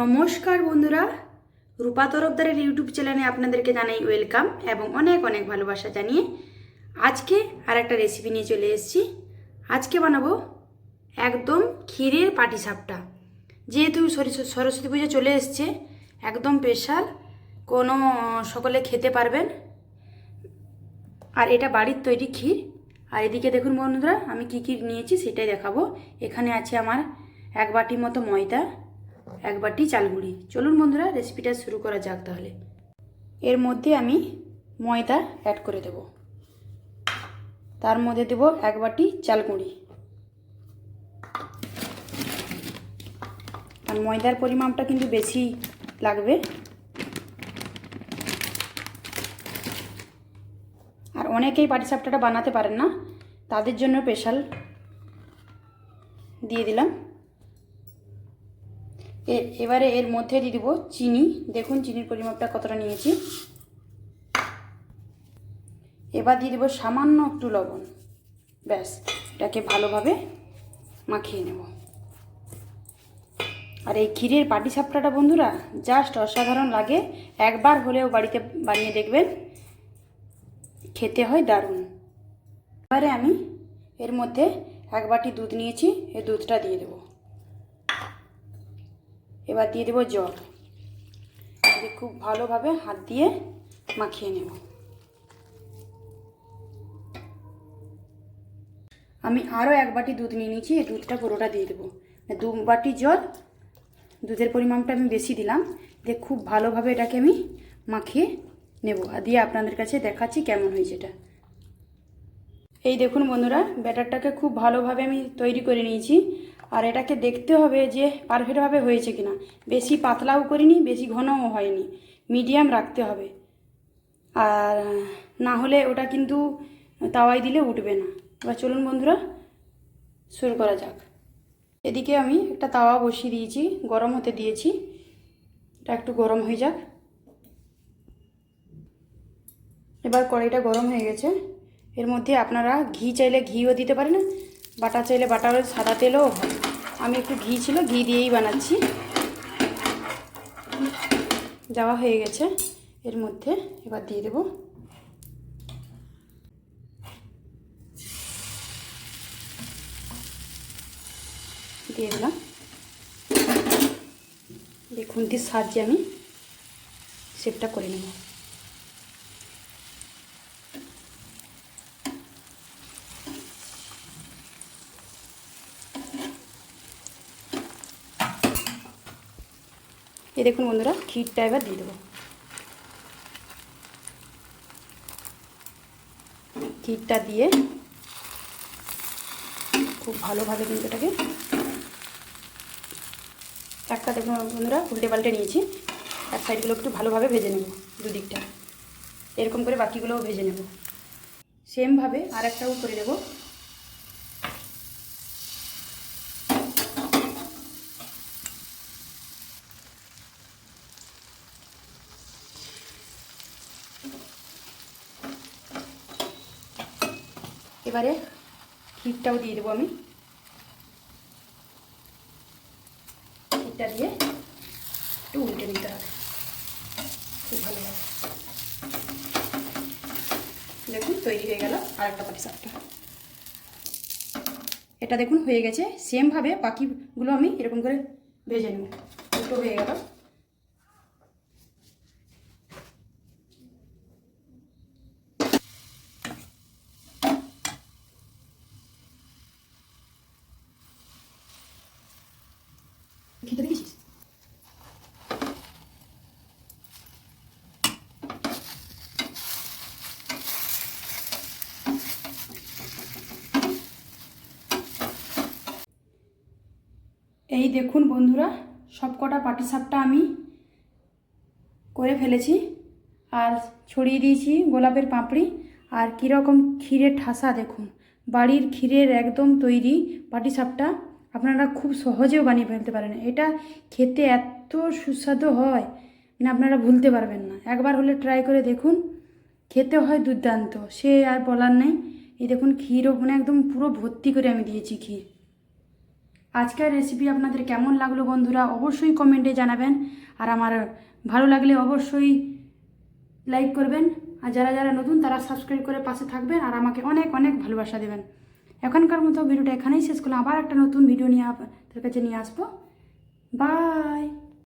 নমস্কার বন্ধুরা। রূপা তরফদারের ইউটিউব চ্যানেলে আপনাদেরকে জানাই ওয়েলকাম এবং অনেক অনেক ভালোবাসা জানিয়ে আজকে আর একটা রেসিপি নিয়ে চলে এসেছি। আজকে বানাবো একদম ক্ষীরের পাটিসাপটা। যেহেতু সরস্বতী পুজো চলে এসছে, একদম স্পেশাল কোনো সকলে খেতে পারবেন। আর এটা বাড়ির তৈরি ক্ষীর। আর এদিকে দেখুন বন্ধুরা, আমি কী কী নিয়েছি সেটাই দেখাবো। এখানে আছে আমার এক বাটি মতো ময়দা এক বাটি চালগুড়ি। চলুন বন্ধুরা রেসিপিটা শুরু করা যাক তাহলে। এর মধ্যে আমি ময়দা অ্যাড করে দেব। তার মধ্যে দেব এক বাটি চালগুড়ি। আর ময়দার পরিমাণটা কিন্তু বেশি লাগবে। আর অনেকেই পাটিসাপটাটা বানাতে পারেন না, তাদের জন্য স্পেশাল দিয়ে দিলাম। এবারে এর মধ্যে দিয়ে দিব চিনি। দেখুন চিনির পরিমাপটা কতটা নিয়েছি। এবার দিয়ে দেবো সামান্য একটু লবণ। ব্যাস, এটাকে ভালোভাবে মাখিয়ে নেব। আর এই ক্ষীরের পাটিসাপটাটা বন্ধুরা, জাস্ট অসাধারণ লাগে। একবার হলেও বাড়িতে বানিয়ে দেখবেন। খেতে হয় দারুণ। এবারে আমি এর মধ্যে এক বাটি দুধ নিয়েছি, এই দুধটা দিয়ে দেবো। এবার দিয়ে দেবো জল। খুব ভালোভাবে হাত দিয়ে মাখিয়ে নেব। আমি আরও এক বাটি দুধ নিয়ে নিয়েছি, এই দুধটা পুরোটা দিয়ে দেবো। দু বাটি জল, দুধের পরিমাণটা আমি বেশি দিলাম, দিয়ে খুব ভালোভাবে এটাকে আমি মাখিয়ে নেব। আর দিয়ে আপনাদের কাছে দেখাচ্ছি কেমন হয়েছে এটা এই দেখুন বন্ধুরা, ব্যাটারটাকে খুব ভালোভাবে আমি তৈরি করে নিয়েছি। আর এটাকে দেখতে হবে যে পারফেক্টভাবে হয়েছে কিনা। বেশি পাতলাও করিনি, বেশি ঘনও হয়নি। মিডিয়াম রাখতে হবে। আর না হলে ওটা কিন্তু তাওয়ায় দিলে উঠবে না। এবার চলুন বন্ধুরা, শুরু করা যাক। এদিকে আমি একটা তাওয়া বসিয়ে দিয়েছি, গরম হতে দিয়েছি। এটা একটু গরম হয়ে যাক। এবার কড়াইটা গরম হয়ে গেছে। এর মধ্যে আপনারা ঘি চাইলে ঘিও দিতে পারেন। বাটা চাইলে বাটা সাদা তেলও হয়। আমি একটু ঘি ছিল, ঘি দিয়েই বানাচ্ছি। যাওয়া হয়ে গেছে, এর মধ্যে এবার দিয়ে দেব। দিয়ে দিলাম। দেখুন দিয়ে সাহায্যে আমি শেপটা করে নেব। এই দেখুন বন্ধুরা, ক্ষীরটা এবার দিয়ে দেবো। ক্ষীরটা দিয়ে খুব ভালোভাবে কিন্তু এটাকে একটা দেখুন বন্ধুরা, উল্টে পাল্টে নিয়েছি। এক সাইডগুলো একটু ভালোভাবে ভেজে নেব, দুদিকটা। এরকম করে বাকিগুলোও ভেজে নেব। সেমভাবে আর একটাও করে দেবো এবারে ক্ষীরটাও দিয়ে দেবো আমি। ক্ষীরটা দিয়ে একটু উল্টে দিতে হবে। খুব ভালো হবে দেখুন, তৈরি হয়ে গেল আর একটা পাটি সাপটা। এটা দেখুন, হয়ে গেছে। সেমভাবে বাকিগুলো আমি এরকম করে ভেজে নেব। দুটো হয়ে গেল। খেতে এই দেখুন বন্ধুরা, সবকটা পাটিসাপটা আমি করে ফেলেছি। আর ছড়িয়ে দিয়েছি গোলাপের পাপড়ি। আর কীরকম ক্ষীরের ঠাসা দেখুন, বাড়ির ক্ষীরের একদম তৈরি পাটিসাপটা। আপনারা খুব সহজেও বানিয়ে ফেলতে পারেন। এটা খেতে এত সুস্বাদু হয় মানে আপনারা ভুলতে পারবেন না। একবার হলে ট্রাই করে দেখুন, খেতে হয় দুর্দান্ত। সে আর বলার নেই। এই দেখুন ক্ষীরও মানে একদম পুরো ভর্তি করে আমি দিয়েছি ক্ষীর। আজকের রেসিপি আপনাদের কেমন লাগল বন্ধুরা? অবশ্যই কমেন্টে জানাবেন। আর আমার ভালো লাগলে অবশ্যই লাইক করবেন। আর যারা যারা নতুন, তারা সাবস্ক্রাইব করে পাশে থাকবেন। আর আমাকে অনেক অনেক ভালোবাসা দেবেন। এখনকার মতো ভিডিওটা এখানেই শেষ করলাম। আবার একটা নতুন ভিডিও নিয়ে আপনাদের কাছে নিয়ে আসব। বাই